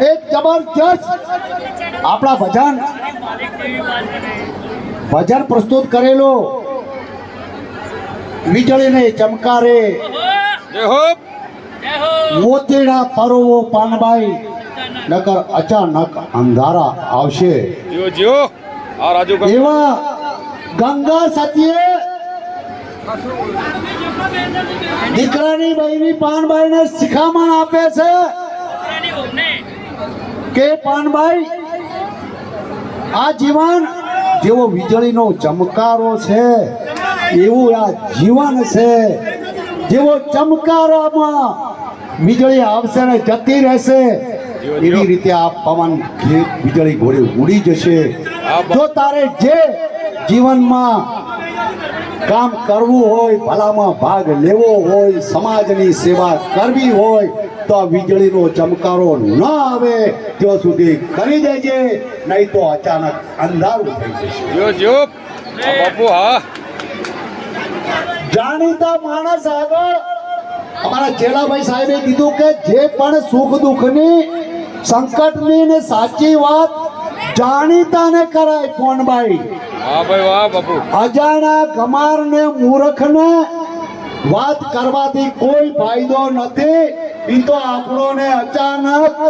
એક જબરજસ્ત આપણા ભજન. ભજન પ્રસ્તુત કરેલો. વીજળીને ચમકારે. મોતીડા પરોવો પાનબાઈ. નકર અચાનક અંધારા આવશે. જીઓ જીઓ. આ રાજુ કાકા. એવા ગંગા સતીએ દીકરાની બહેની પાનભાઈને શિખામણ આપે છે. કે પાનભાઈ, આ જીવન જેવો વીજળીનો ચમકારો છે, એવું આ જીવન છે. જેવો ચમકારામાં વીજળી આવશે ને જતી રહેશે, એવી રીતે આ પવન વીજળી ઘોડે ઉડી જશે. જો તારે જે જીવનમાં કામ કરવું હોય, ભલામાં ભાગ લેવો હોય, સમાજની સેવા કરવી હોય તો આ વીજળીનો ચમકારો ન આવે ત્યાં સુધી કરી દેજે નહીં તો અચાનક અંધારું થઈ જશે. બાપુ હા. જાણીતા માણસ આગળ અમારા ચેલાભાઈ સાહેબે કીધું કે જે પણ સુખ દુઃખની સંકટની ને સાચી વાત જાણીતાને કરાય વાહ ભાઈ વાહ બાપુ. અજાણા ગમાર ને મૂર્ખ ને વાત કરવાથી કોઈ ફાયદો નથી. ઈ તો આપણો ને અચાનક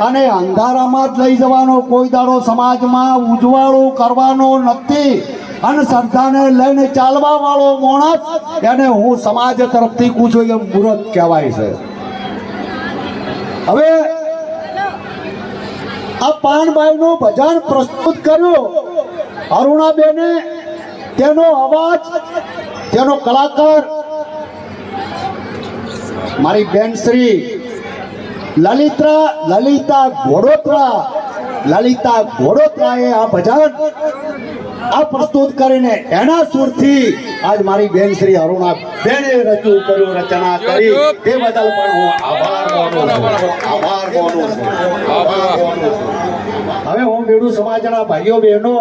અને અંધારામાં જ લઈ જવાનો કોઈ દાડો સમાજમાં ઉજવાળો કરવાનો નથી. અને શ્રદ્ધાને લઈને ચાલવા વાળો માણસ એને હું સમાજ તરફથી પૂછું એમ મૂર્ખ કહેવાય છે. હવે આ પાનભાઈનું ભજન પ્રસ્તુત કર્યું. અરુણાબેને તેનો અવાજ, તેનો કલાકાર મારી બેન શ્રી લલિતા લલિતા ઘોડોત્રા લલિતા ઘોડોત્રાએ આ ભજન આ પ્રસ્તુત કરીને એના સુરથી આજ મારી બેન શ્રી અરુણા બેને રજૂ કર્યું રચના કરી. તે બદલ પણ હું આભાર માનું આભાર માનું. આભાર. માનું. હવે હું મેળું સમાજના ભાઈઓ બહેનો